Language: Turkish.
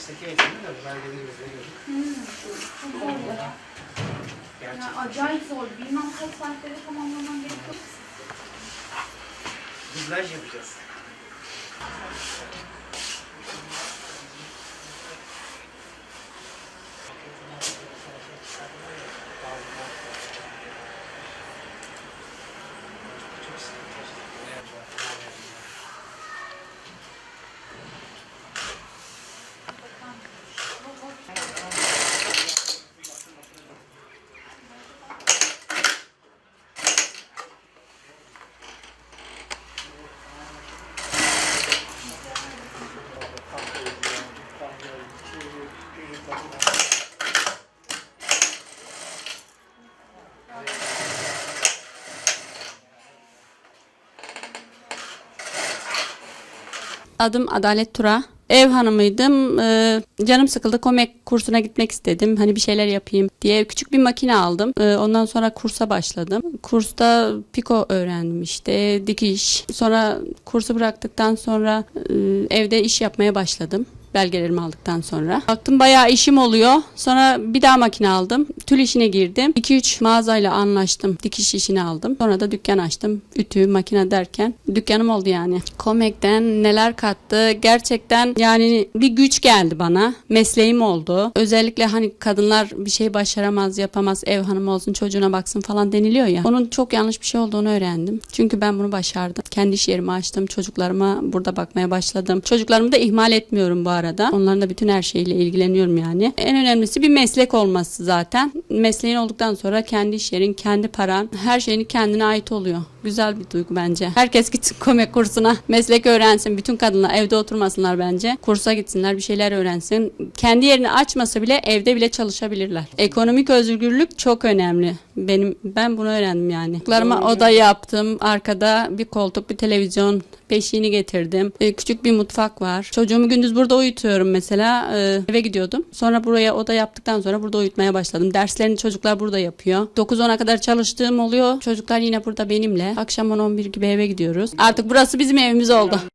mesleki eğitimde de belgelerimizde gördük. Çok zor ya. Gerçekten. Yani acayip zor. Bilmem kaç saatlere tamamlaman gerekiyor. Dublaj yapacağız. Adım Adalet Tura. Ev hanımıydım. Ee, canım sıkıldı. Komek kursuna gitmek istedim. Hani bir şeyler yapayım diye küçük bir makine aldım. Ee, ondan sonra kursa başladım. Kursta piko öğrendim işte dikiş. Sonra kursu bıraktıktan sonra e, evde iş yapmaya başladım. Belgelerimi aldıktan sonra. Baktım bayağı işim oluyor. Sonra bir daha makine aldım. Tül işine girdim. 2-3 mağazayla anlaştım. Dikiş işini aldım. Sonra da dükkan açtım. Ütü, makine derken dükkanım oldu yani. Komek'ten neler kattı. Gerçekten yani bir güç geldi bana. Mesleğim oldu. Özellikle hani kadınlar bir şey başaramaz, yapamaz, ev hanımı olsun, çocuğuna baksın falan deniliyor ya. Onun çok yanlış bir şey olduğunu öğrendim. Çünkü ben bunu başardım. Kendi iş yerimi açtım. Çocuklarıma burada bakmaya başladım. Çocuklarımı da ihmal etmiyorum bu arada. Onların da bütün her şeyle ilgileniyorum yani. En önemlisi bir meslek olması zaten. Mesleğin olduktan sonra kendi iş yerin, kendi paran, her şeyini kendine ait oluyor. Güzel bir duygu bence. Herkes gitsin komik kursuna. Meslek öğrensin. Bütün kadınlar evde oturmasınlar bence. Kursa gitsinler, bir şeyler öğrensin. Kendi yerini açmasa bile evde bile çalışabilirler. Ekonomik özgürlük çok önemli. Benim ben bunu öğrendim yani. Çocuklarıma oda yaptım. Arkada bir koltuk, bir televizyon, beşiğini getirdim. Ee, küçük bir mutfak var. Çocuğumu gündüz burada uyutuyorum mesela. Ee, eve gidiyordum. Sonra buraya oda yaptıktan sonra burada uyutmaya başladım. Derslerini çocuklar burada yapıyor. 9-10'a kadar çalıştığım oluyor. Çocuklar yine burada benimle. Akşam 10-11 gibi eve gidiyoruz. Artık burası bizim evimiz oldu.